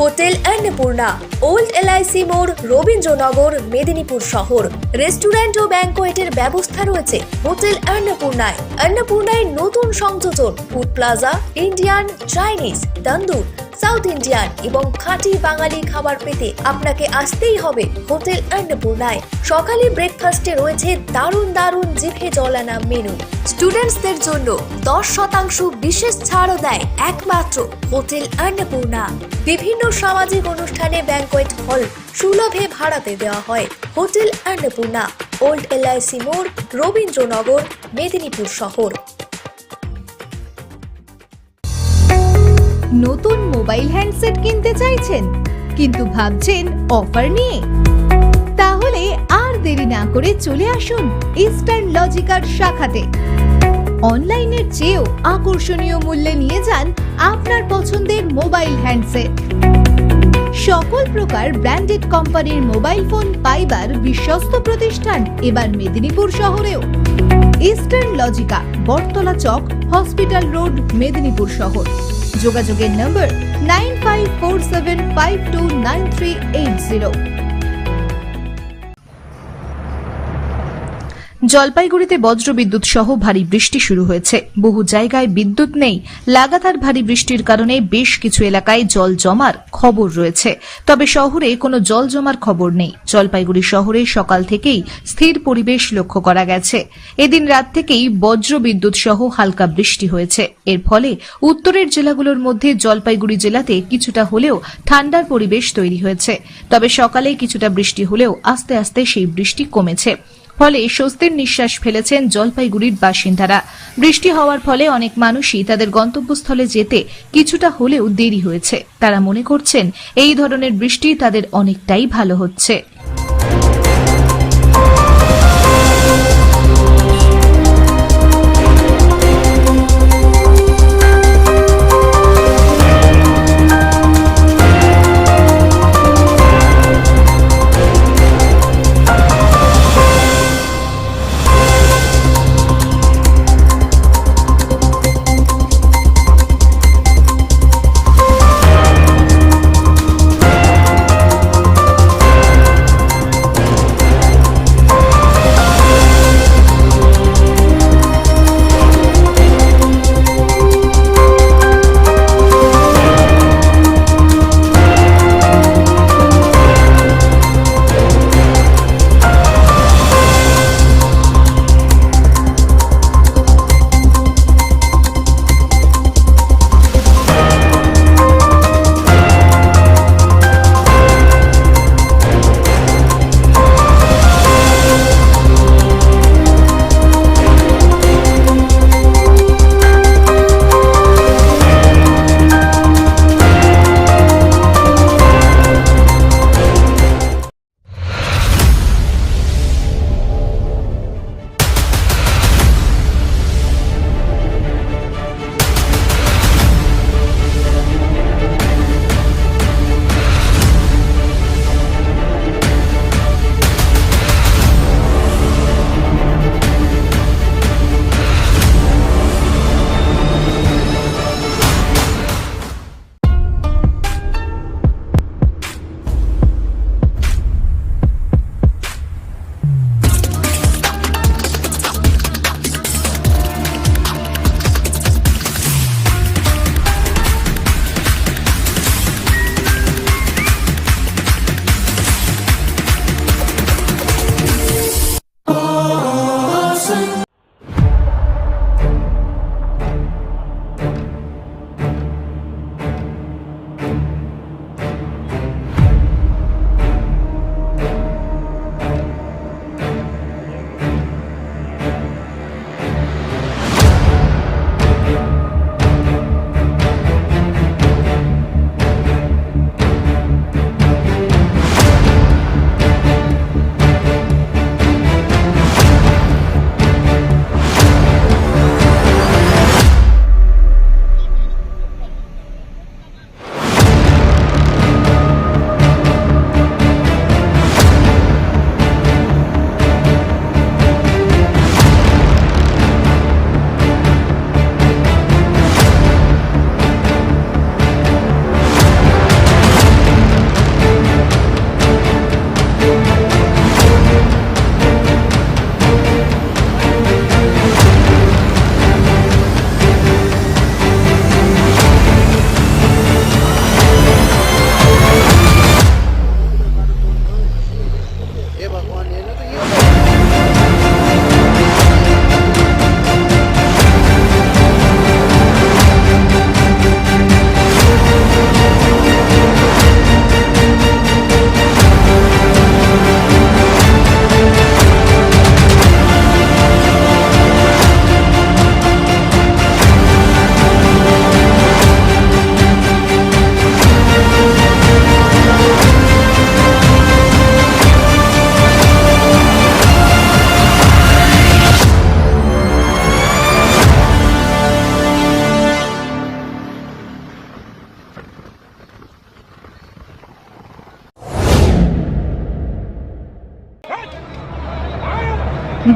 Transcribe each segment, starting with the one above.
Hotel Annapurna, old LIC মোড়, রবীন্দ্রনগর, মেদিনীপুর শহর। Restaurant ও ব্যাংকোয়েটের ব্যবস্থা রয়েছে হোটেল অন্নপূর্ণায়। অন্নপূর্ণায় নতুন সংযোজন, food plaza, Indian, Chinese, tandoor. South Indian এবং খাঁটি বাঙালি খাবার পেতে আপনাকে আসতেই হবে হোটেল অন্নপূর্ণায় সকালে ব্রেকফাস্টে রয়েছে দারুণ দারুণ জিভে জলানা মেনু স্টুডেন্টসদের জন্য দশ শতাংশ বিশেষ ছাড়ও দেয় একমাত্র হোটেল অন্নপূর্ণা বিভিন্ন সামাজিক অনুষ্ঠানে ব্যাংকোয়েট হল সুলভে ভাড়াতে দেওয়া হয়। হোটেল অন্নপূর্ণা ওল্ড এলআইসি মোড় রবীন্দ্রনগর, মেদিনীপুর শহর। নতুন মোবাইল হ্যান্ডসেট কিনতে চাইছেন, কিন্তু ভাবছেন অফার নিয়ে। তাহলে আর দেরি না করে চলে আসুন ইস্টার্ন লজিকার শাখাতে। অনলাইনের চেয়েও আকর্ষণীয় মূল্যে নিয়ে যান আপনার পছন্দের মোবাইল হ্যান্ডসেট। সকল প্রকার ব্র্যান্ডেড কোম্পানির মোবাইল ফোন পাইবার বিশ্বস্ত প্রতিষ্ঠান এবার মেদিনীপুর শহরেও। Eastern logica, Battala Chak, hospital road, Medinipur শহর। যোগাযোগের number nine five four seven five two nine three eight zero. জলপাইগুড়িতে বজ্রবিদ্যুৎ সহ ভারী বৃষ্টি শুরু হয়েছে। বহু জায়গায় বিদ্যুৎ নেই। লাগাতার ভারী বৃষ্টির কারণে বেশ কিছু এলাকায় জল জমার খবর রয়েছে। তবে শহরে কোনো জল জমার খবর নেই। জলপাইগুড়ি শহরে সকাল থেকেই স্থির পরিবেশ লক্ষ্য করা গেছে। এদিন রাত থেকেই বজ্রবিদ্যুৎ সহ হালকা বৃষ্টি হয়েছে। এর ফলে উত্তরের জেলাগুলোর মধ্যে জলপাইগুড়ি জেলাতে কিছুটা হলেও ঠান্ডার পরিবেশ তৈরি হয়েছে। তবে সকালে কিছুটা বৃষ্টি হলেও আস্তে আস্তে সেই বৃষ্টি কমেছে। ফলে স্বস্তির নিঃশ্বাস ফেলেছেন জলপাইগুড়ির বাসিন্দারা। বৃষ্টি হওয়ার ফলে অনেক মানুষই তাদের গন্তব্যস্থলে যেতে কিছুটা হলেও দেরি হয়েছে। তারা মনে করছেন, এই ধরনের বৃষ্টি তাদের অনেকটাই ভালো হচ্ছে।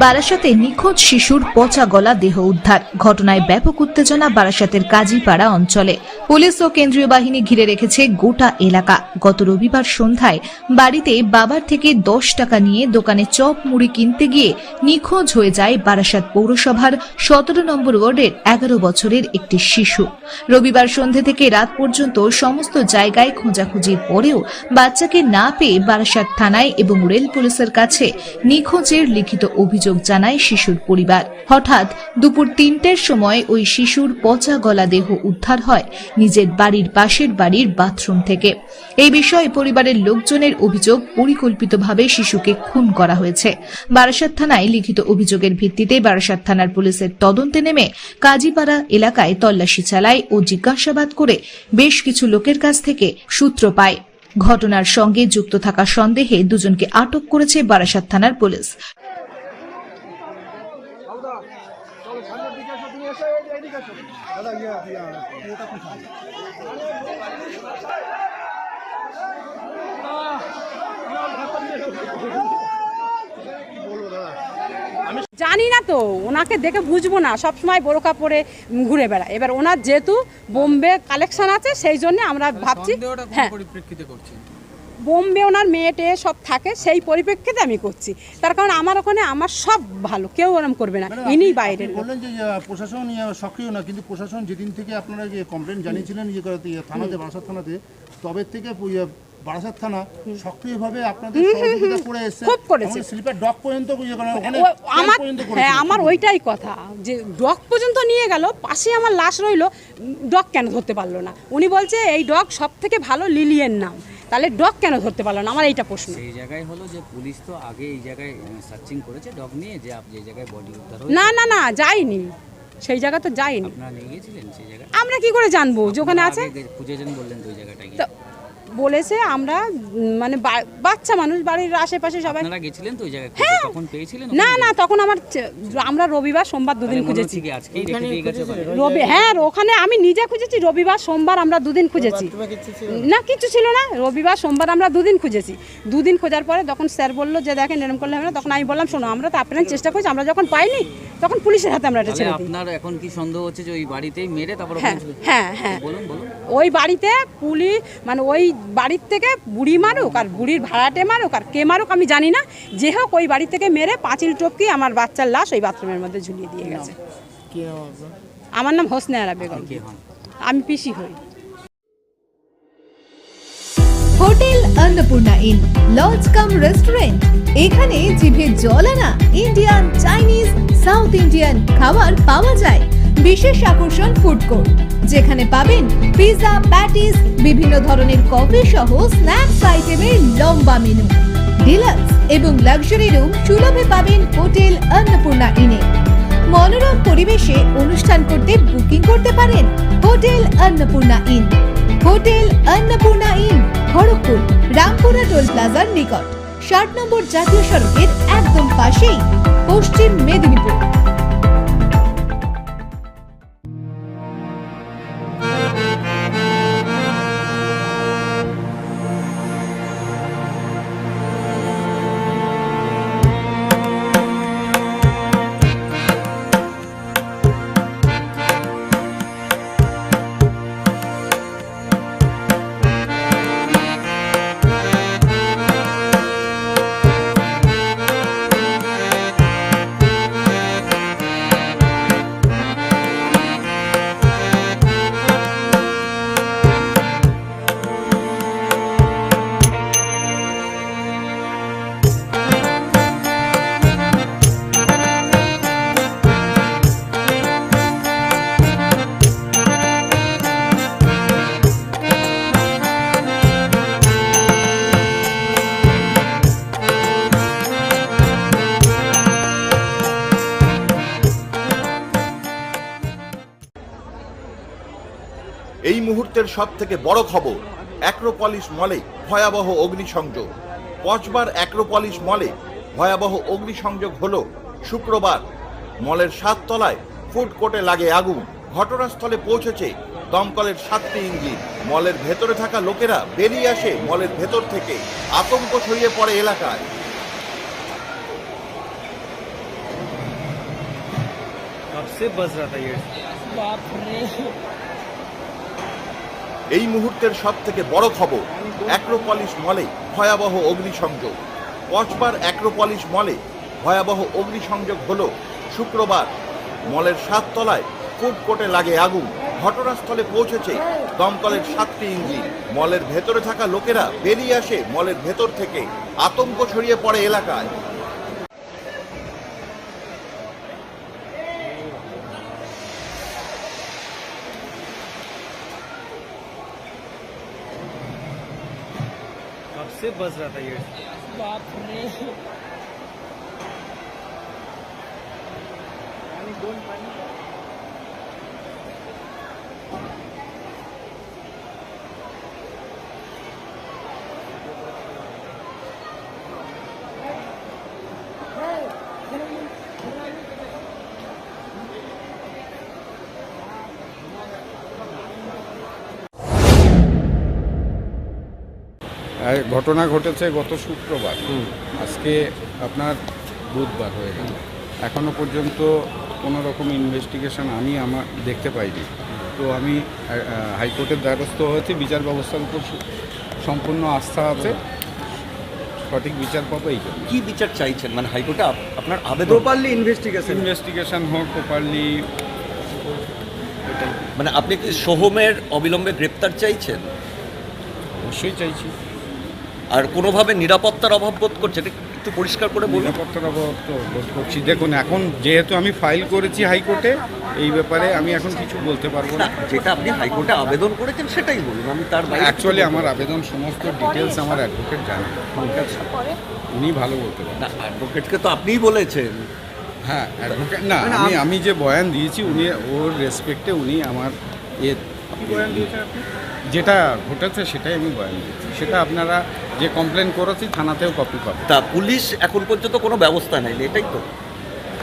বারাসাতে নিখোঁজ শিশুর পচা গলা দেহ উদ্ধার। ঘটনায় ব্যাপক উত্তেজনা বারাসাতের কাজীপাড়া অঞ্চলে। পুলিশ ও কেন্দ্রীয় বাহিনী ঘিরে রেখেছে গোটা এলাকা। গত রবিবার সন্ধ্যায় বাড়িতে বাবার থেকে দশ টাকা নিয়ে দোকানে চপ মুড়ি কিনতে গিয়ে নিখোঁজ হয়ে যায় বারাসাত পৌরসভার সতেরো নম্বর ওয়ার্ডের এগারো বছরের একটি শিশু। রবিবার সন্ধে থেকে রাত পর্যন্ত সমস্ত জায়গায় খোঁজাখুঁজির পরেও বাচ্চাকে না পেয়ে বারাসাত থানায় এবং রেল পুলিশের কাছে নিখোঁজের লিখিত অভিযোগ জানায় শিশুর পরিবার। হঠাৎ দুপুর তিনটের সময় ওই শিশুর পচা গলা দেহ উদ্ধার হয়। নিজের বাড়ির পাশের বাড়ির বাথরুম থেকে। এই বিষয়ে পরিবারের লোকজনের অভিযোগ পরিকল্পিতভাবে শিশুকে খুন করা হয়েছে। বারাসাত থানায় লিখিত অভিযোগের ভিত্তিতে বারাসাত থানার পুলিশের তদন্তে নেমে কাজীপাড়া এলাকায় তল্লাশি চালায় ও জিজ্ঞাসাবাদ করে বেশ কিছু লোকের কাছ থেকে সূত্র পায়। ঘটনার সঙ্গে যুক্ত থাকা সন্দেহে দুজনকে আটক করেছে বারাসাত থানার পুলিশ। জানি না তো ওনাকে দেখে বুঝব না সব সময় বড় কাপড়ে ঘুরে বেড়ায়। এবার ওনার যেহেতু বোম্বে কালেকশন আছে সেই জন্য আমরা ভাবছি সন্দেহটা হ্যাঁ। বোম্বে ওনার মেয়ে টেয়ে সব থাকে সেই পরিপ্রেক্ষিতে আমি করছি। তার কারণ আমার ওখানে আমার সব ভালো কেউ ওরম করবে না। ইনি বাইরের বললেন যে প্রশাসন ইয়ে, সক্রিয় না কিন্তু প্রশাসন যেদিন থেকে আপনারা যে কমপ্লেন জানিয়েছিলেন যে ইয়ে, থানাতে বারাসাত থানাতে তবে থেকে ইয়ে, বারাসাত থানা সক্রিয়ভাবে আপনাদের সহযোগিতা করে এসেছে। খুব করেছে। স্লিপার ডক পর্যন্ত ইয়ে করে, ওখানে আমার হ্যাঁ আমার ওইটাই কথা যে ডগ পর্যন্ত নিয়ে গেল পাশে আমার লাশ রইল ডগ কেন ধরতে পারল না? উনি বলছে এই ডগ সব থেকে ভালো লিলিয়ের নাম। তাহলে ডগ কেন ধরতে পারল না? আমার এইটা প্রশ্ন। সেই জায়গায় হলো যে পুলিশ তো আগে এই জায়গায় সার্চিং করেছে ডগ নিয়ে যে আপ যে জায়গায় বডি উদ্ধার না না না যাইনি সেই জায়গা তো যাইনি আপনারা নিয়ে গিয়েছিলেন সেই জায়গায় আমরা কি করে জানব যে ওখানে আছে? খুঁজেছেন বললেন তো ওই গিয়ে। বলেছে আমরা মানে বা- বাচ্চা মানুষ বাড়ির আশেপাশে সবাই আপনারা গেছিলেন তো ওই জায়গায় তখন পেয়েছিলেন না না তখন আমার আমরা রবিবার সোমবার দুদিন খুঁজেছি? রবি হ্যাঁ ওখানে আমি নিজে খুঁজেছি রবিবার সোমবার আমরা দুদিন খুঁজেছি। না? কিছু ছিল না রবিবার সোমবার আমরা দুদিন খুঁজেছি। দুদিন খোঁজার পরে তখন স্যার বলল যে দেখেন এরকম করলে হবে না তখন আমি বললাম শোনো আমরা তো আপনার চেষ্টা করছি আমরা যখন পাইনি তখন পুলিশের হাতে আমরা এটা ছেড়ে দিই। আপনার এখন কি সন্দেহ হচ্ছে যে ওই বাড়িতেই মেরে তারপর হ্যাঁ হ্যাঁ হ্যাঁ। বলুন বলুন। ওই বাড়িতে পুলিশ মানে ওই বাড়ির থেকে বুড়ি মারুক আর বুড়ির ভাড়াটে মারুক আর কে মারুক আমি জানি না। যে হোক ওই বাড়ি থেকে মেরে পাঁচিল টপকি আমার বাচ্চার লাশ ওই বাথরুমের মধ্যে ঝুলিয়ে দিয়ে গেছে। আমার নাম হোসনে আরা বেগম। আমি পিসি হই। Annapurna in lodge cum restaurant. এখানে জিভে জল আনা ইন্ডিয়ান, চাইনিজ, সাউথ ইন্ডিয়ান খাবার পাওয়া যায়। বিশেষ আকর্ষণ ফুড কোর্ট, যেখানে পাবেন পিৎজা প্যাটিস, বিভিন্ন ধরনের কফি সহ স্ন্যাক্স আইটেমের লম্বা মেনু। ডিলাক্স এবং লাক্সারি রুম সুলভে পাবেন হোটেল অন্নপূর্ণা ইনে মনোরম পরিবেশে অনুষ্ঠান করতে বুকিং করতে পারেন hotel Annapurna in hotel Annapurna in Kharagpur Rampura toll প্লাজার নিকট। ষাট নম্বর জাতীয় সড়কের একদম পাশেই পশ্চিম মেদিনীপুর। মুহূর্তের সব থেকে বড় খবর অ্যাক্রোপলিস মলে ভয়াবহ অগ্নিসংযোগ কসবার অ্যাক্রোপলিস মলে ভয়াবহ অগ্নিসংযোগ হল শুক্রবার মলের সাত তলায় ফুড কোর্টে লাগে আগুন ঘটনাস্থলে পৌঁছেছে দমকলের সাতটি ইঞ্জিন মলের ভেতরে থাকা লোকেরা বেরিয়ে আসে মলের ভেতর থেকে আতঙ্ক ছড়িয়ে পড়ে এলাকায় कब से बज रहा था ये এই মুহূর্তের সব থেকে বড় খবর, অ্যাক্রোপলিস মলে ভয়াবহ অগ্নিসংযোগ। কচবার অ্যাক্রোপলিস মলে ভয়াবহ অগ্নিসংযোগ হল শুক্রবার। মলের সাততলায় ফুড কোর্টে লাগে আগুন। ঘটনাস্থলে পৌঁছেছে দমকলের সাতটি ইঞ্জিন। মলের ভেতরে থাকা লোকেরা বেরিয়ে আসে মলের ভেতর থেকে। আতঙ্ক ছড়িয়ে পড়ে এলাকায়। में बस रहा था ये? बाप रे। पानी दोन पानी। ঘটনা ঘটেছে গত শুক্রবার। আজকে আপনার বুধবার হয়ে গেল। এখনও পর্যন্ত কোনো রকম ইনভেস্টিগেশন আমি আমার দেখতে পাইনি। তো আমি হাইকোর্টের দ্বারস্থ হয়েছি বিচার ব্যবস্থার উপর সম্পূর্ণ আস্থা আছে। সঠিক বিচার পাবো এই জন্য। কী বিচার চাইছেন? মানে হাইকোর্টে আপনার আবেদন? প্রপারলি ইনভেস্টিগেশন ইনভেস্টিগেশন হোক প্রপারলি মানে আপনি কি সোহমের অবিলম্বে গ্রেপ্তার চাইছেন? অবশ্যই চাইছি। আর কোনোভাবে নিরাপত্তার অভাব বোধ করছেন একটু পরিষ্কার করে বলুন। নিরাপত্তার অভাব তো বোধ করছি। দেখুন এখন যেহেতু আমি ফাইল করেছি হাইকোর্টে এই ব্যাপারে আমি এখন কিছু বলতে পারব না। যেটা আপনি হাইকোর্টে আবেদন করেছেন সেটাই বলুন আমি তার অ্যাকচুয়ালি আমার আবেদন সমস্ত ডিটেলস আমার অ্যাডভোকেট জানেন। উনি ভালো বলতে পারেন। না অ্যাডভোকেটকে তো আপনিই বলেছেন। হ্যাঁ অ্যাডভোকেট না আমি আমি যে বয়ান দিয়েছি উনি ওর রেসপেক্টে উনি আমার এ যেটা ঘটেছে সেটাই আমি বয়ান দিচ্ছি। সেটা আপনারা যে কমপ্লেন করেছি থানাতেও কপি করে তা পুলিশ এখন পর্যন্ত কোনো ব্যবস্থা নেয়নি এটাই তো।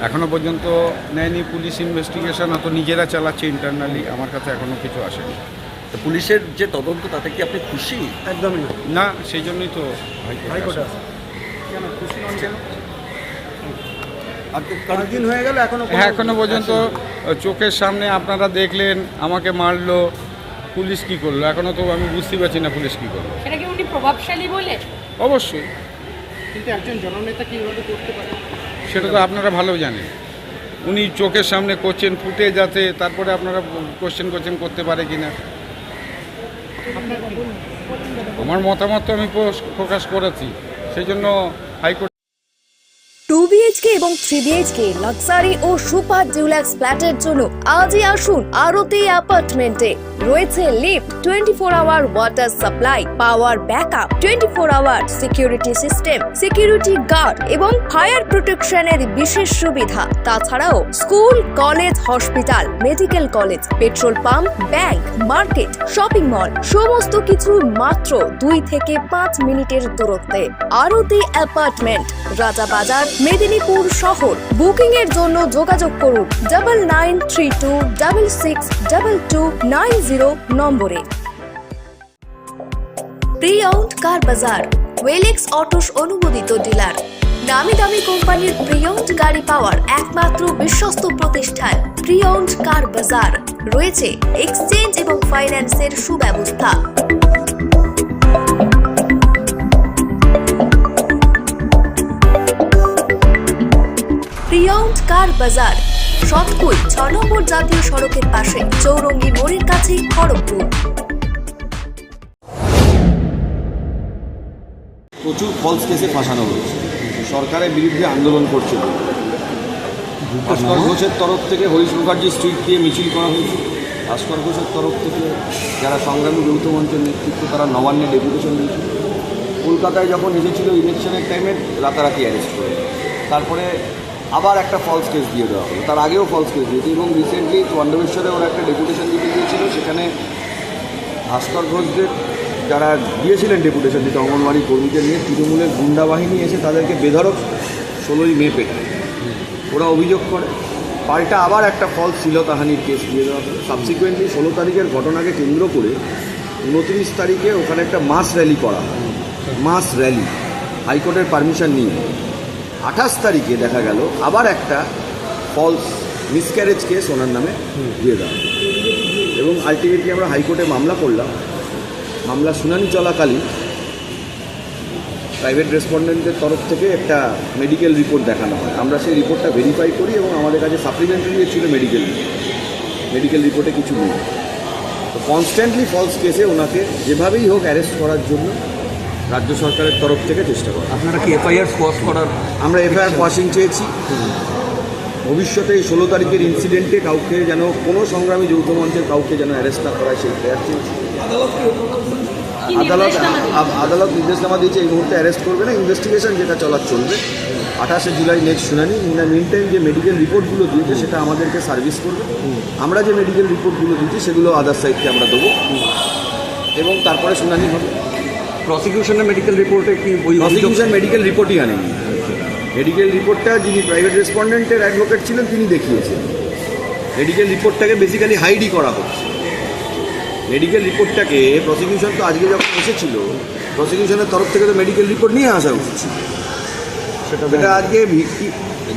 এখনও পর্যন্ত নেয়নি পুলিশ ইনভেস্টিগেশন অত নিজেরা চালাচ্ছে ইন্টারনালি আমার কাছে এখনও কিছু আসেনি। তো পুলিশের যে তদন্ত তাতে কি আপনি খুশি? একদমই না। সেই জন্যই তো দিন হয়ে গেল এখনও হ্যাঁ, এখনও পর্যন্ত চোখের সামনে আপনারা দেখলেন আমাকে মারলো পুলিশ কি করল? এখনও তো আমি বুঝতে পারছি না পুলিশ কি করল। সেটা কি উনি প্রভাবশালী বলে? অবশ্যই। কিন্তু একজন জননেতা কীভাবে করতে পারে? সেটা তো আপনারা ভালো জানেন। উনি চোখের সামনে করছেন ফুটে যাতে তারপরে আপনারা কোশ্চেন কোশ্চেন করতে পারে কিনা আমার মতামত তো আমি প্রকাশ- প্রকাশ করেছি। সেই জন্য হাইকোর্ট টু বিএইচকে এবং থ্রি বিএইচকে লাক্সারি ও সুপার ডিউলাক্স ফ্ল্যাটের জন্য আজই আসুন আরতি অ্যাপার্টমেন্টে। রয়েছে lift twenty four hour water supply power backup twenty four hour security system security guard এবং ফায়ার প্রোটেকশনের বিশেষ সুবিধা। তাছাড়াও school college hospital medical college petrol pump bank market shopping mall সমস্ত কিছু মাত্র দুই থেকে পাঁচ মিনিটের দূরত্বে। আরতি অ্যাপার্টমেন্ট, রাজাবাজার মেদিনীপুর শহর। বুকিং এর জন্য যোগাযোগ করুন double nine three two double six double two nine zero নম্বরে। Pre owned car bazaar, welex autos অনুমোদিত ডিলার। দামি দামি কোম্পানির প্রিয়ন্ট গাড়ি পাওয়ার একমাত্র বিশ্বস্ত প্রতিষ্ঠান প্রিয়ন্ট কার বাজার। রয়েছে এক্সচেঞ্জ এবং ফাইন্যান্সের সুব্যবস্থা। প্রিয়ন্ট কার বাজার? সৎকুই ছ নম্বর জাতীয় সড়কের পাশে, চৌরঙ্গি মোড়ের কাছে, খড়গপুর। প্রচুর ফলস কেসে ফাঁসানো হয়েছে। সরকারের বিরুদ্ধে আন্দোলন করছে। বলে। ভাস্কর ঘোষের তরফ থেকে, হরিশ মুখার্জি স্ট্রিট দিয়ে মিছিল করা হয়েছে। ভাস্কর ঘোষের তরফ থেকে যারা সংগ্রামী যৌথ মঞ্চের নেতৃত্ব, তারা নবান্নে ডেপুটেশন দিয়েছিল কলকাতায় যখন এসেছিল ইলেকশনের টাইমে রাতারাতি অ্যারেস্ট করে। তারপরে আবার একটা ফলস কেস দিয়ে দেওয়া হলো। তার আগেও ফলস কেস দিয়েছে এবং রিসেন্টলি চন্দ্রবেশ্বরে ওরা একটা ডেপুটেশন দিতে গিয়েছিল, সেখানে ভাস্কর ঘোষদের যারা দিয়েছিলেন ডেপুটেশন দিতে, অঙ্গনওয়াড়ি কর্মীদের নিয়ে তৃণমূলের গুন্ডা বাহিনী এসে তাদেরকে বেধড়ক ষোলোই মে পেটে ওরা অভিযোগ করে। পাল্টা আবার একটা ফলস শ্লীলতাহানির কেস দিয়ে দেওয়া হলো। সাবসিকুয়েন্টলি ষোলো তারিখের ঘটনাকে কেন্দ্র করে উনত্রিশ তারিখে ওখানে একটা মাস র্যালি করা মাস র্যালি হাইকোর্টের পারমিশন নিয়ে। আঠাশ তারিখে দেখা গেল, আবার একটা ফলস মিসক্যারেজ কেস ওনার নামে দিয়ে দেওয়া এবং আলটিমেটলি আমরা হাইকোর্টে মামলা করলাম। মামলা শুনানি চলাকালীন প্রাইভেট রেসপন্ডেন্টের তরফ থেকে একটা মেডিকেল রিপোর্ট দেখানো হয়। আমরা সেই রিপোর্টটা ভেরিফাই করি এবং আমাদের কাছে সাপ্লিমেন্টারি ছিল মেডিকেল মেডিকেল রিপোর্টে কিছু নেই। তো কনস্ট্যান্টলি ফলস কেসে ওনাকে যেভাবেই হোক অ্যারেস্ট করার জন্য রাজ্য সরকারের তরফ থেকে চেষ্টা করা। আপনারা কি এফআইআর স্কোয়াশ করার আমরা এফআইআর ওয়াশিং চেয়েছি। ভবিষ্যতে এই ষোলো তারিখের ইনসিডেন্টে কাউকে যেন কোনো সংগ্রামী যৌথ মঞ্চের কাউকে যেন অ্যারেস্ট না করা হয় সেই প্রেয়ার চেয়েছি আদালত আদালত নির্দেশনামা দিয়েছে এই মুহূর্তে অ্যারেস্ট করবে না। ইনভেস্টিগেশন যেটা চলার চলবে আঠাশে জুলাই নেক্সট শুনানি। ইন মিন টাইম যে মেডিকেল রিপোর্টগুলো দিয়েছে সেটা আমাদেরকে সার্ভিস করবে। আমরা যে মেডিকেল রিপোর্টগুলো দিয়েছি সেগুলো আদার সাইডকে আমরা দেবো। এবং তারপরে শুনানি হবে। প্রসিকিউশনের মেডিকেল রিপোর্টে কি ওই প্রসিকিউশন মেডিকেল রিপোর্টই আনেনি। মেডিকেল রিপোর্টটা যিনি প্রাইভেট রেসপন্ডেন্টের অ্যাডভোকেট ছিলেন তিনি দেখিয়েছেন। মেডিকেল রিপোর্টটাকে বেসিক্যালি হাইডই করা হচ্ছে। মেডিকেল রিপোর্টটাকে প্রসিকিউশন তো আজকে যখন এসেছিল প্রসিকিউশনের তরফ থেকে তো মেডিকেল রিপোর্ট নিয়ে আসা উচিত। সেটা আজকে ভিক্টি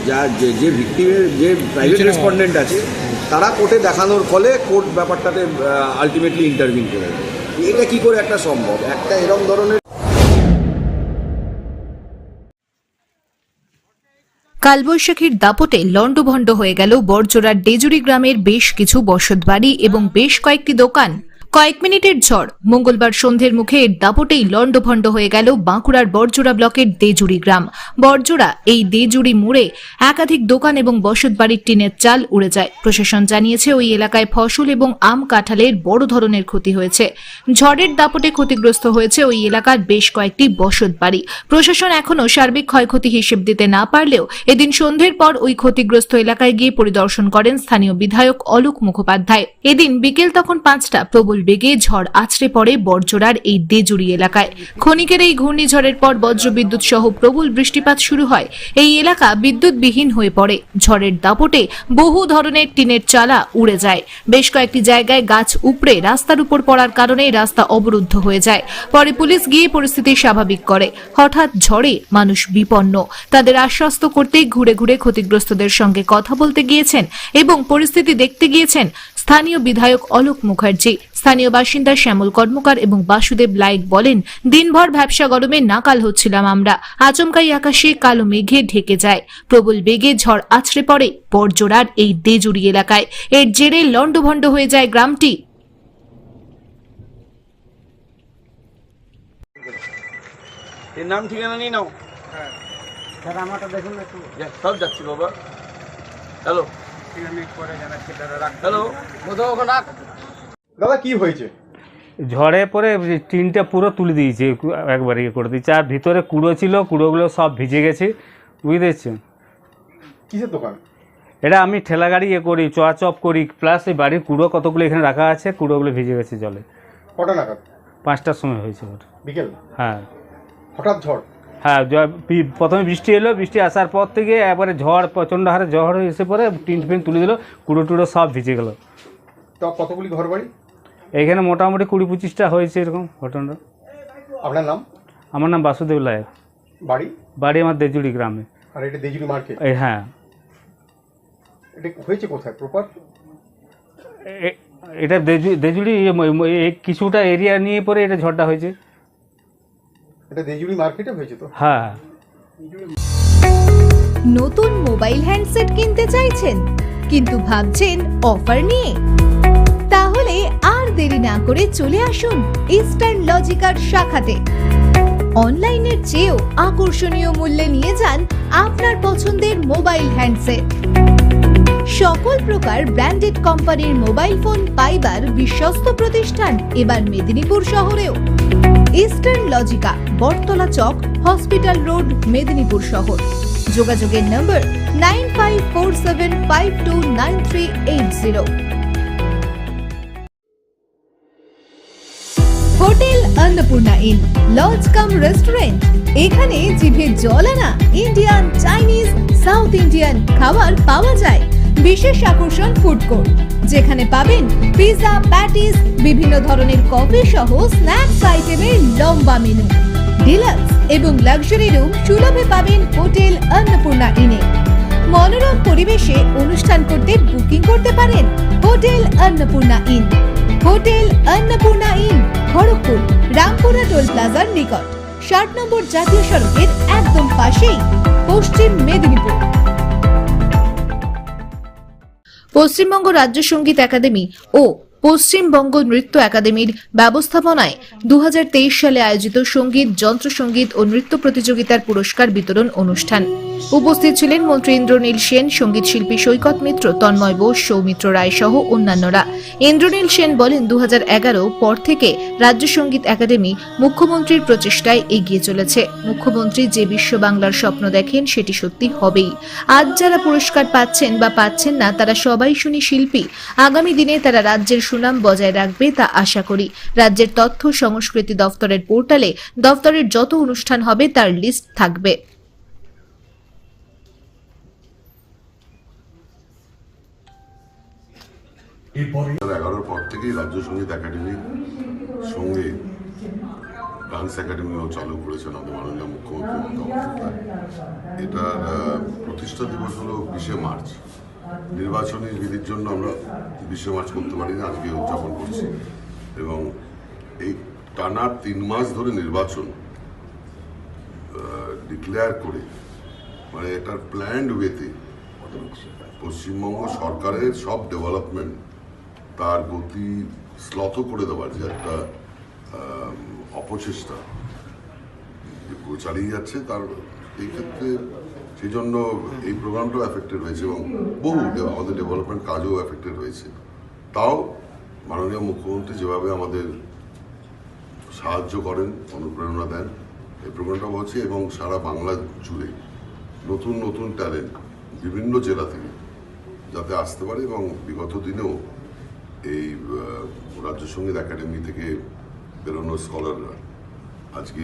যা যে যে ভিক্টিমের যে প্রাইভেট রেসপন্ডেন্ট আছে তারা কোর্টে দেখানোর ফলে কোর্ট ব্যাপারটাতে আলটিমেটলি ইন্টারভিউ করে দেয়। এটা কি করে একটা সম্ভব? একটা এরকম ধরনের কালবৈশাখীর দাপটে লন্ডভণ্ড হয়ে গেল বরজোড়ার ডেজুরি গ্রামের বেশ কিছু বসতবাড়ি এবং বেশ কয়েকটি দোকান। কয়েক মিনিটের ঝড়। মঙ্গলবার সন্ধ্যের মুখে দাপটেই লণ্ডভণ্ড হয়ে গেল বাঁকুড়ার বরজোড়া ব্লকের দেজুড়ি গ্রাম। বরজোড়া, এই দেজুড়ি মোড়ে একাধিক দোকান এবং বসতবাড়ির টিনের চাল উড়ে যায়। প্রশাসন জানিয়েছে ওই এলাকায় ফসল এবং আম কাঁঠালের বড় ধরনের ক্ষতি হয়েছে। ঝড়ের দাপটে ক্ষতিগ্রস্ত হয়েছে ওই এলাকার বেশ কয়েকটি বসতবাড়ি। প্রশাসন এখনও সার্বিক ক্ষয়ক্ষতি হিসেব দিতে না পারলেও এদিন সন্ধ্যের পর ওই ক্ষতিগ্রস্ত এলাকায় গিয়ে পরিদর্শন করেন স্থানীয় বিধায়ক অলোক মুখোপাধ্যায়। এদিন বিকেল তখন পাঁচটা প্রবল বেগে ঝড় আছড়ে পড়ে বরজোড়ার এই দেজুরি এলাকায়। ক্ষণিকের এই ঘূর্ণিঝড়ের পর বজ্রবিদ্যুৎ সহ প্রবল বৃষ্টিপাত শুরু হয়। এই এলাকা বিদ্যুৎবিহীন হয়ে পড়ে। ঝড়ের দাপটে বহু ধরনের টিনের চালা উড়ে যায়। বেশ কয়েকটি জায়গায় গাছ উপড়ে রাস্তার উপর পড়ার কারণে রাস্তা অবরুদ্ধ হয়ে যায়। পরে পুলিশ গিয়ে পরিস্থিতি স্বাভাবিক করে। হঠাৎ ঝড়ে মানুষ বিপন্ন। তাদের আশ্বস্ত করতে ঘুরে ঘুরে ক্ষতিগ্রস্তদের সঙ্গে কথা বলতে গিয়েছেন এবং পরিস্থিতি দেখতে গিয়েছেন স্থানীয় বিধায়ক অলোক মুখার্জি। স্থানীয় বাসিন্দা শ্যামল কর্মকার এবং বাসুদেব লাইক বলেন দিনভর ব্যবসা গরমে নাকাল হচ্ছিলাম আমরা। আচমকাই আকাশে কালো মেঘে ঢেকে যায়। প্রবল বেগে ঝড় আছড়ে পড়ে বরজোড়ার এই দেজুরি এলাকায়। এর জেরে লণ্ডভণ্ড হয়ে যায় গ্রামটি। এর নাম ঠিকানা নিয়ে নাও। স্যার আমারটা দেখুন একটু। সব যাচ্ছি বাবা। হ্যালো। দাদা রাখ। হ্যালো দাদা কি হয়েছে? ঝড়ে পরে টিনটা পুরো তুলে দিয়েছে একবার ইয়ে করে দিয়েছে। আর ভিতরে কুড়ো ছিল কুড়োগুলো সব ভিজে গেছে বুঝতে পারছেন কিসের দোকান? এটা আমি ঠেলা গাড়ি ইয়ে করি চপ করি প্লাস এই বাড়ির কুড়ো কতগুলো এখানে রাখা আছে কুড়োগুলো ভিজে গেছে জলে। কটা নাগাদ? পাঁচটার সময় হয়েছে ওটা। বিকেল? হ্যাঁ। হঠাৎ ঝড়? হ্যাঁ প্রথমে বৃষ্টি এলো বৃষ্টি আসার পর থেকে একবারে ঝড় প্রচণ্ড হারে ঝড় এসে পরে টিন ফিন তুলে দিল কুড়ো টুড়ো সব ভিজে গেলো। তো কতগুলি ঘর বাড়ি এইখানে মোটামুটি কুড়ি পঁচিশটা হয়েছে এরকম ঘটনা আপনার নাম? আমার নাম বাসুদেব লায়ক বাড়ি? বাড়ি আমার দেজুড়ি গ্রামে। আর এটা দেজুড়ি মার্কেট? হ্যাঁ। এটা হয়েছে কোথায় প্রপার? এটা দেজু- দেজুড়ি কিছুটা এরিয়া নিয়ে পরে এটা ঝড়টা হয়েছে। এটা দেজুরি মার্কেটে হয়েছে তো। হ্যাঁ। নতুন মোবাইল হ্যান্ডসেট কিনতে চাইছেন কিন্তু ভাবছেন অফার নিয়ে? তাহলে আর দেরি না করে চলে আসুন ইস্টার্ন লজিকার শাখাতে। অনলাইনের চেয়েও আকর্ষণীয় মূল্যে নিয়ে যান আপনার পছন্দের মোবাইল হ্যান্ডসেট সকল প্রকার ব্র্যান্ডেড কোম্পানির মোবাইল ফোন পাইবার বিশ্বস্ত প্রতিষ্ঠান এবার মেদিনীপুর শহরেও। Eastern logica, Battala Chak, hospital road, Medinipur শহর। যোগাযোগের number nine five eight zero. Hotel Annapurna in, lodge cum restaurant. এখানে জিভে জল আনা ইন্ডিয়ান চাইনিজ সাউথ ইন্ডিয়ান খাবার পাওয়া যায়। বিশেষ আকর্ষণ ফুড কোর্ট যেখানে পাবেন পিৎজা প্যাটিস বিভিন্ন ধরনের কফি সহ স্ন্যাক্স আইটেমের লম্বা মেনু ডিলাক্স এবং লাক্সারি রুম সুলভে পাবেন হোটেল অন্নপূর্ণা ইনে মনোরম পরিবেশে অনুষ্ঠান করতে বুকিং করতে পারেন hotel Annapurna in hotel Annapurna in Kharagpur, Rampura toll প্লাজার নিকট। ষাট নম্বর জাতীয় সড়কের একদম পাশেই পশ্চিম মেদিনীপুর। পশ্চিমবঙ্গ রাজ্য সংগীত একাডেমি ও পশ্চিমবঙ্গ নৃত্য একাডেমির ব্যবস্থাপনায় দুহাজার তেইশ সালে আয়োজিত সংগীত, যন্ত্রসঙ্গীত ও নৃত্য প্রতিযোগিতার পুরস্কার বিতরণ অনুষ্ঠান। উপস্থিত ছিলেন মন্ত্রী ইন্দ্রনীল সেন, সংগীত শিল্পী সৈকত মিত্র, তন্ময় বোস, সৌমিত্র রায় সহ অন্যান্যরা। ইন্দ্রনীল সেন বলেন দু পর থেকে রাজ্য সংগীত একাডেমি মুখ্যমন্ত্রীর প্রচেষ্টায় এগিয়ে চলেছে। মুখ্যমন্ত্রী যে বিশ্ব বাংলার স্বপ্ন দেখেন, সেটি সত্যি হবেই। আজ যারা পুরস্কার পাচ্ছেন বা পাচ্ছেন না, তারা সবাই শুনি শিল্পী। আগামী দিনে তারা রাজ্যের সুনাম বজায় রাখবে তা আশা করি। রাজ্যের তথ্য সংস্কৃতি দফতরের পোর্টালে দফতরের যত অনুষ্ঠান হবে তার লিস্ট থাকবে। এগারোর পর থেকেই রাজ্য সংগীত একাডেমির সঙ্গে ডান্স একাডেমিও চালু করেছেন আমাদের মাননীয় মুখ্যমন্ত্রী মমতা বন্দ্যোপাধ্যায়। এটার প্রতিষ্ঠা দিবস হলো বিশে মার্চ। নির্বাচনী বিধির জন্য আমরা বিশ্ব মার্চ করতে পারি না আজকে উদযাপন করছি। এবং এই টানা তিন মাস ধরে নির্বাচন ডিক্লেয়ার করে মানে এটার প্ল্যান্ড ওয়েতে পশ্চিমবঙ্গ সরকারের সব ডেভেলপমেন্ট তার গতি শ্লথ করে দেওয়ার যে একটা অপচেষ্টা চালিয়ে যাচ্ছে, তার এই ক্ষেত্রে সেই জন্য এই প্রোগ্রামটাও অ্যাফেক্টেড হয়েছে এবং বহু আমাদের ডেভেলপমেন্ট কাজও অ্যাফেক্টেড হয়েছে। তাও মাননীয় মুখ্যমন্ত্রী যেভাবে আমাদের সাহায্য করেন, অনুপ্রেরণা দেন, এই প্রোগ্রামটা হচ্ছে এবং সারা বাংলা জুড়ে নতুন নতুন ট্যালেন্ট বিভিন্ন জেলা থেকে যাতে আসতে পারে এবং বিগত দিনেও এই রাজ্য সংগীত একাডেমি থেকে বেরোনো স্কলাররা আজকে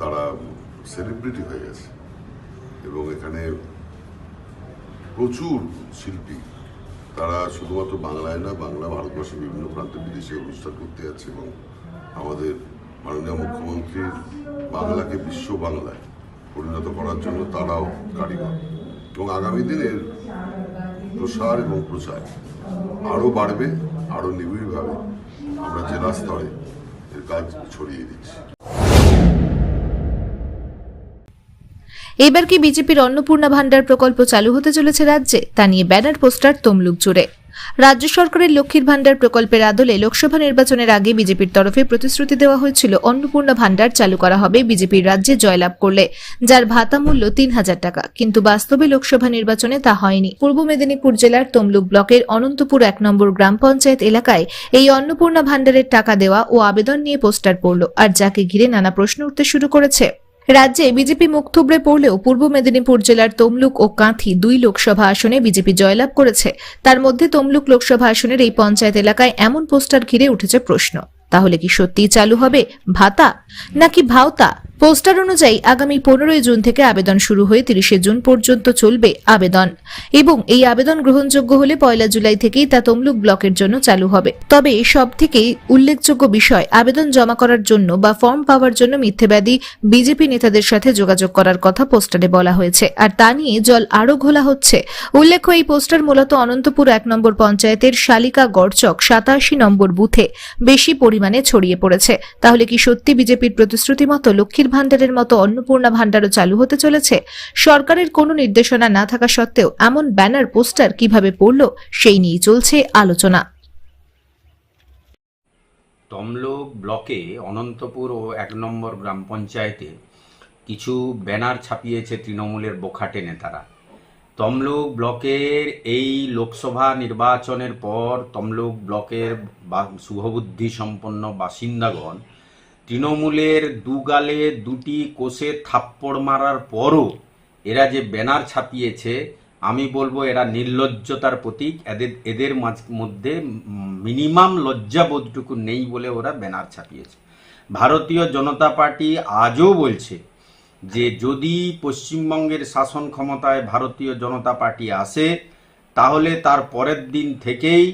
তারা সেলিব্রিটি হয়ে গেছে। এবং এখানে প্রচুর শিল্পী। তারা শুধুমাত্র বাংলায় না, বাংলা ভারতবর্ষের বিভিন্ন প্রান্তে বিদেশে অনুষ্ঠান করতে যাচ্ছে এবং আমাদের মাননীয় মুখ্যমন্ত্রীর বাংলাকে বিশ্ব বাংলায় পরিণত করার জন্য তারাও কারিগর। এবং আগামী দিনের প্রসার এবং প্রচার আরও বাড়বে, আরও নিবিড়ভাবে আমরা জেলা স্তরে এর কাজ ছড়িয়ে দিচ্ছি। এবার কি বিজেপির অন্নপূর্ণা ভান্ডার প্রকল্প চালু হতে চলেছে রাজ্যে? তা নিয়ে ব্যানার, পোস্টার, তমলুক জুড়ে। রাজ্য সরকারের লক্ষ্মীর ভান্ডার প্রকল্পের আদলে লোকসভা নির্বাচনের আগে বিজেপির তরফে প্রতিশ্রুতি দেওয়া হয়েছিল, অন্নপূর্ণা ভান্ডার চালু করা হবে বিজেপির রাজ্যে জয়লাভ করলে, যার ভাতা মূল্য তিন হাজার টাকা। কিন্তু বাস্তবে লোকসভা নির্বাচনে তা হয়নি। পূর্ব মেদিনীপুর জেলার তমলুক ব্লকের অনন্তপুর এক নম্বর গ্রাম পঞ্চায়েত এলাকায় এই অন্নপূর্ণা ভান্ডারের টাকা দেওয়া ও আবেদন নিয়ে পোস্টার পড়ল, আর যাকে ঘিরে নানা প্রশ্ন উঠতে শুরু করেছে। রাজ্যে বিজেপি মুখ থুবড়ে পড়লেও পূর্ব মেদিনীপুর জেলার তমলুক ও কাঁথি দুই লোকসভা আসনে বিজেপি জয়লাভ করেছে। তার মধ্যে তমলুক লোকসভা আসনের এই পঞ্চায়েত এলাকায় এমন পোস্টার ঘিরে উঠেছে প্রশ্ন। তাহলে কি সত্যিই চালু হবে ভাতা নাকি ভাওতা? পোস্টার অনুযায়ী আগামী পনেরোই জুন থেকে আবেদন শুরু হয়ে তিরিশে জুন পর্যন্ত চলবে আবেদন। এবং এই আবেদন গ্রহণযোগ্য হলে পয়লা জুলাই থেকেই তা তমলুক ব্লকের জন্য চালু হবে। তবে সব থেকেই উল্লেখযোগ্য বিষয়, আবেদন জমা করার জন্য বা ফর্ম পাওয়ার জন্য মিথ্যেবাদী বিজেপি নেতাদের সাথে যোগাযোগ করার কথা পোস্টারে বলা হয়েছে। আর তা নিয়ে জল আরও ঘোলা হচ্ছে। উল্লেখ্য, এই পোস্টার মূলত অনন্তপুর এক নম্বর পঞ্চায়েতের শালিকা গড়চক সাতাশি নম্বর বুথে বেশি পরিমাণে ছড়িয়ে পড়েছে। তাহলে কি সত্যি বিজেপির প্রতিশ্রুতি মতো লক্ষ্মীর ভান্ডারের মতো অন্নপূর্ণা ভান্ডারও চালু হতে চলেছে। সরকারের কোনো নির্দেশনা না থাকা সত্ত্বেও এমন ব্যানার, পোস্টার কীভাবে পড়ল সেই নিয়ে চলছে আলোচনা। তমলুক ব্লকে অনন্তপুর ও এক নম্বর গ্রাম পঞ্চায়েতে কিছু ব্যানার ছাপিয়েছে তৃণমূলের বোখাটে নেতারা। তমলুক ব্লকের এই লোকসভা নির্বাচনের পর তমলুক ব্লকের শুভবুদ্ধি সম্পন্ন বাসিন্দাগণ তৃণমূলের দুগালে দুটি কোষে থাপ্পড় মারার পরও এরা যে ব্যানার ছাপিয়েছে, আমি বলব এরা নির্লজ্জতার প্রতীক। এদের এদের মধ্যে মিনিমাম লজ্জাবোধটুকু নেই বলে ওরা ব্যানার ছাপিয়েছে। ভারতীয় জনতা পার্টি আজও বলছে যে যদি পশ্চিমবঙ্গের শাসন ক্ষমতায় ভারতীয় জনতা পার্টি আসে, তাহলে তার পরের দিন থেকেই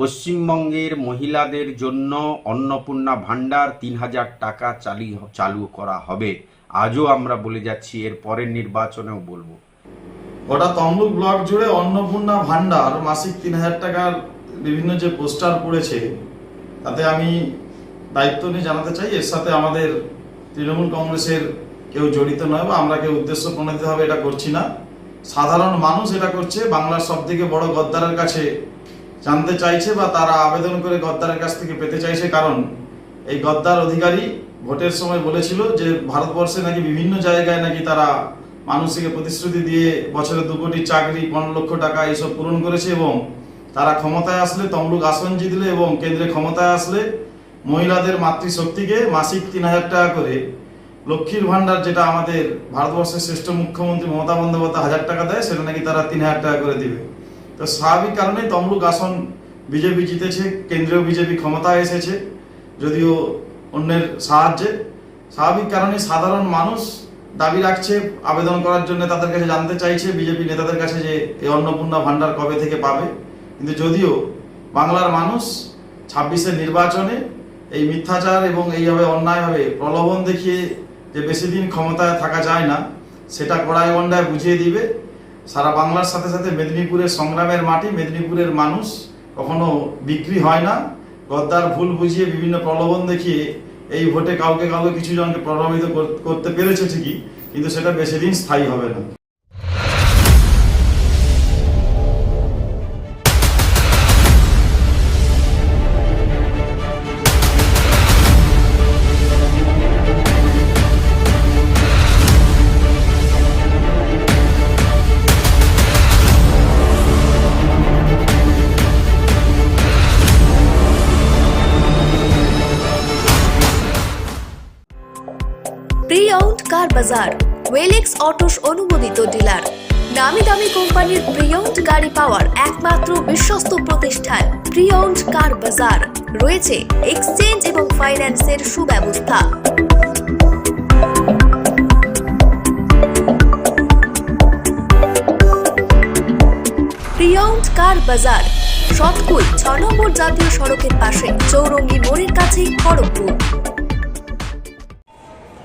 পশ্চিমবঙ্গের মহিলাদের জন্য অন্নপূর্ণা ভাণ্ডার তিন হাজার টাকা চালি চালু করা হবে। আজও আমরা বলে যাচ্ছি, এর পরের নির্বাচনেও বলব। গোটা তমলুক ব্লক জুড়ে অন্নপূর্ণা ভান্ডার মাসিক তিন হাজার টাকার বিভিন্ন যে পোস্টার পড়েছে, তাতে আমি দায়িত্ব নিয়ে জানাতে চাই। এর সাথে আমাদের তৃণমূল কংগ্রেসের কেউ জড়িত নয় বা আমরা কেউ উদ্দেশ্য প্রণোদিতভাবে এটা করছি না। সাধারণ মানুষ এটা করছে। বাংলার সব থেকে বড় গদ্দারের কাছে জানতে চাইছে বা তারা আবেদন করে গদ্দারের কাছ থেকে পেতে চাইছে, কারণ এই গদ্দার অধিকারী ভোটের সময় বলেছিল যে ভারতবর্ষে নাকি বিভিন্ন জায়গায় নাকি তারা মানুষকে প্রতিশ্রুতি দিয়ে বছরে দু কোটি চাকরি, পনেরো লক্ষ টাকা এইসব পূরণ করেছে এবং তারা ক্ষমতায় আসলে তমলুক আসন জিতলে এবং কেন্দ্রে ক্ষমতায় আসলে মহিলাদের মাতৃশক্তিকে মাসিক তিন হাজার টাকা করে লক্ষ্মীর ভান্ডার যেটা আমাদের ভারতবর্ষের শ্রেষ্ঠ মুখ্যমন্ত্রী মমতা বন্দ্যোপাধ্যায় হাজার টাকা দেয়, সেটা নাকি তারা তিন হাজার টাকা করে দিবে। তো স্বাভাবিক কারণে তমলুক আসন বিজেপি জিতেছে, কেন্দ্রীয় বিজেপি ক্ষমতায় এসেছে, যদিও অন্যের সাহায্যে। স্বাভাবিক কারণে সাধারণ মানুষ দাবি রাখছে, আবেদন করার জন্য তাদের কাছে জানতে চাইছে, বিজেপি নেতাদের কাছে যে এই অন্নপূর্ণা ভান্ডার কবে থেকে পাবে। কিন্তু যদিও বাংলার মানুষ ছাব্বিশের নির্বাচনে এই মিথ্যাচার এবং এইভাবে অন্যায়ভাবে প্রলোভন দেখিয়ে যে বেশি দিন ক্ষমতায় থাকা যায় না, সেটা কড়াই গন্ডায় বুঝিয়ে দিবে। সারা বাংলার সাথে সাথে মেদিনীপুরের সংগ্রামের মাটি, মেদিনীপুরের মানুষ কখনো বিক্রি হয় না। গদ্দার ভুল বুঝিয়ে বিভিন্ন প্রলোভন দেখিয়ে এই ভোটে কাউকে কাউকে কিছু জনকে প্রভাবিত করতে পেরেছে ঠিকই, কিন্তু সেটা বেশি দিন স্থায়ী হবে না। কার বাজার। ওয়েলেক্স অটোস অনুমোদিত ডিলার। নামি দামি কোম্পানির প্রি ওন্ড গাড়ি পাওয়ার একমাত্র বিশ্বস্ত প্রতিষ্ঠান প্রি ওন্ড কার বাজার। রয়েছে এক্সচেঞ্জ এবং ফাইন্যান্সের সুব্যবস্থা। প্রিয়ন্ট কার বাজার, সৎকুল, ছ নম্বর জাতীয় সড়কের পাশে, চৌরঙ্গি মোড়ের কাছে খড়গপুর।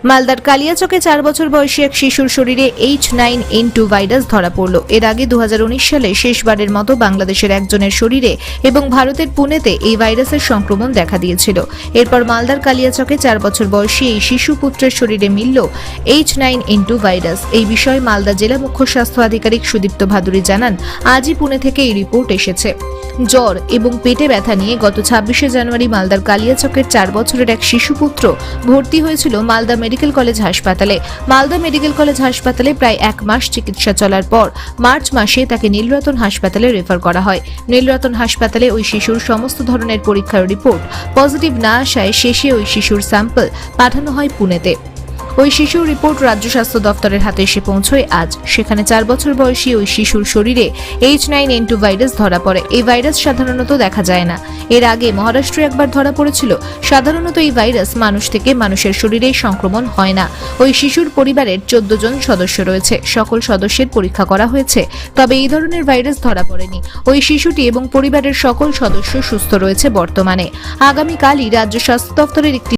মালদার কালিয়াচকে চার বছর বয়সী এক শিশুর শরীরে H nine N two virus ধরা পড়ল। এর আগে দু হাজার উনিশ সালে শেষবারের মতো বাংলাদেশের একজনের শরীরে এবং ভারতের পুনেতে এই ভাইরাসের সংক্রমণ দেখা দিয়েছিল। এরপর মালদার কালিয়াচকে চার বছর বয়সী এই শিশু পুত্রের শরীরে মিলল H nine N two virus. এই বিষয়ে মালদা জেলা মুখ্য স্বাস্থ্য আধিকারিক সুদীপ্ত ভাদুরী জানান, আজই পুনে থেকে এই রিপোর্ট এসেছে। জ্বর এবং পেটে ব্যথা নিয়ে গত ছাব্বিশে জানুয়ারি মালদার কালিয়াচকের চার বছরের এক শিশুপুত্র ভর্তি হয়েছিল মালদা মেডিকেল কলেজ হাসপাতালে। মালদা মেডিকেল কলেজ হাসপাতালে প্রায় এক মাস চিকিৎসা চলার পর মার্চ মাসে তাকে নীলরতন হাসপাতালে রেফার করা হয়। নীলরতন হাসপাতালে ওই শিশুর সমস্ত ধরনের পরীক্ষার রিপোর্ট পজিটিভ না আসায় শেষে ওই শিশুর স্যাম্পল পাঠানো হয় পুনেতে। ওই শিশুর রিপোর্ট রাজ্য স্বাস্থ্য দপ্তরের হাতে এসে পৌঁছয়। আজ সেখানে চার বছর বয়সী ওই শিশুর শরীরে H nine N two virus ধরা পড়ে। এই ভাইরাস সাধারণত দেখা যায় না। এর আগে মহারাষ্ট্রে একবার ধরা পড়েছিল। সাধারণত এই ভাইরাস মানুষ থেকে মানুষের শরীরে সংক্রমণ হয় না। ওই শিশুর পরিবারের চোদ্দ জন সদস্য রয়েছে। সকল সদস্যের পরীক্ষা করা হয়েছে। তবে এই ধরনের ভাইরাস ধরা পড়েনি। ওই শিশুটি এবং পরিবারের সকল সদস্য সুস্থ রয়েছে বর্তমানে। আগামীকালই রাজ্য স্বাস্থ্য দপ্তরের একটি